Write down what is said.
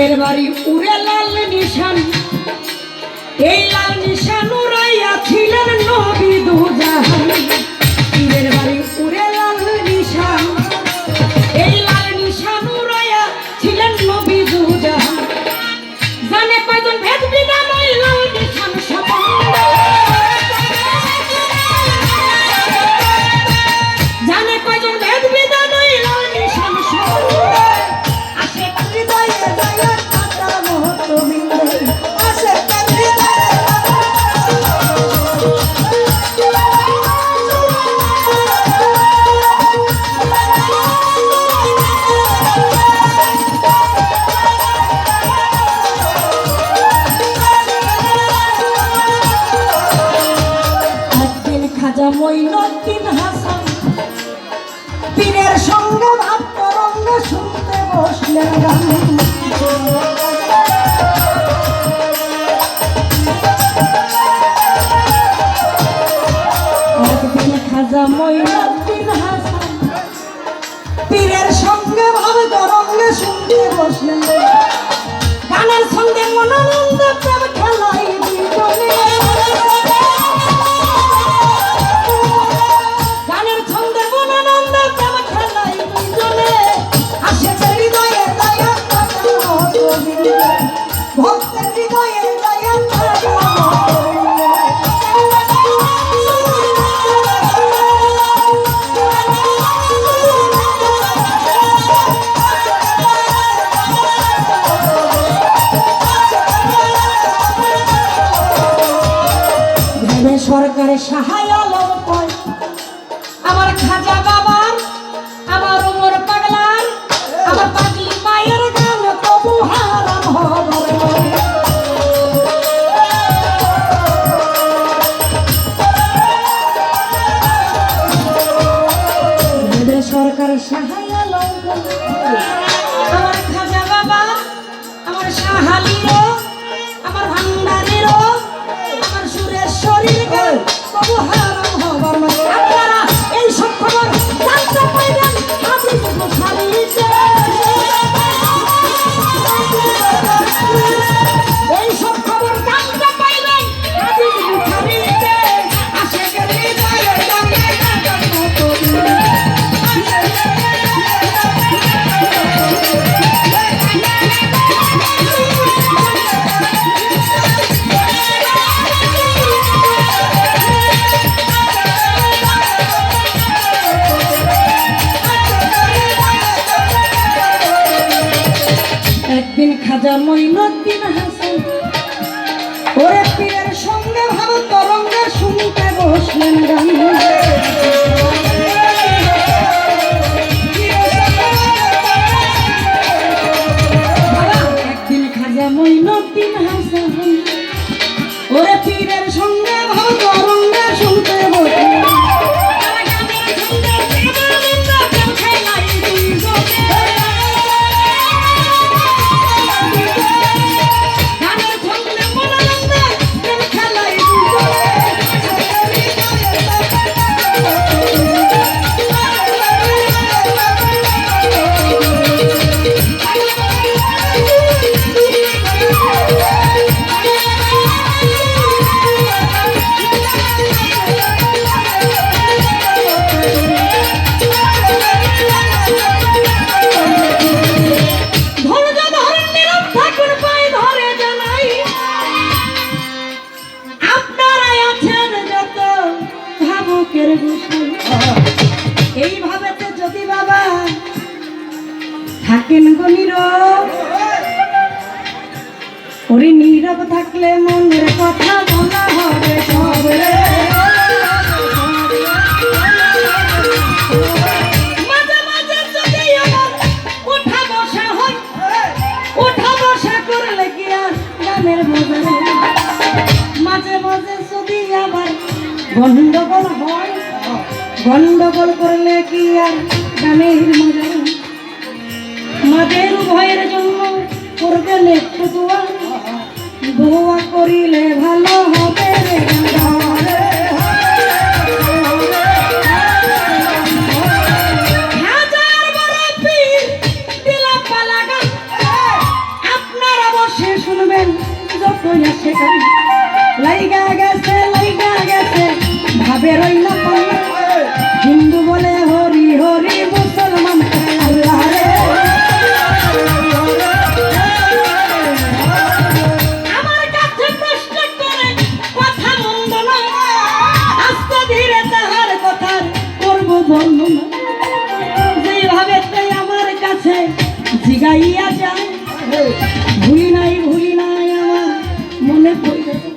পীরের বাড়ি উড়ে লাল নিশান এই লাল নিশান পীরের সঙ্গে ভাব তরঙ্গ শুনতে বসলেন গান। পীরের সঙ্গে ভাব তরঙ্গ শুনতে সঙ্গে মনোনন্দ প্রেম খেলাই সরকারের সাহায্য আমার খাজা সরকার সাহায্য আমার খাজা বাবা আমার সাহালিরও আমার মঈনুদ্দিন হাসান। ওরে পীরের সঙ্গে ভাব তরঙ্গে শুনতে বসলেন গান একদিন খাজা মঈনুদ্দিন হাসান। থাকেন গো নীরব। ওরে নীরব থাকলে মনের কথা বলা হবে সব। গন্ডগোল হয়, গন্ডগোল করলে কি আর গানের মজা আমাদের উভয়ের জন্য করবেন একটু দোয়া। দোয়া করিলে ভালো হবে শুনবেন লাইগা গেছে লাইগা গেছে, ভাবে রইলাম যাইয়া যায় ভুলি নাই ভুলি নাই আমার মনে পড়ে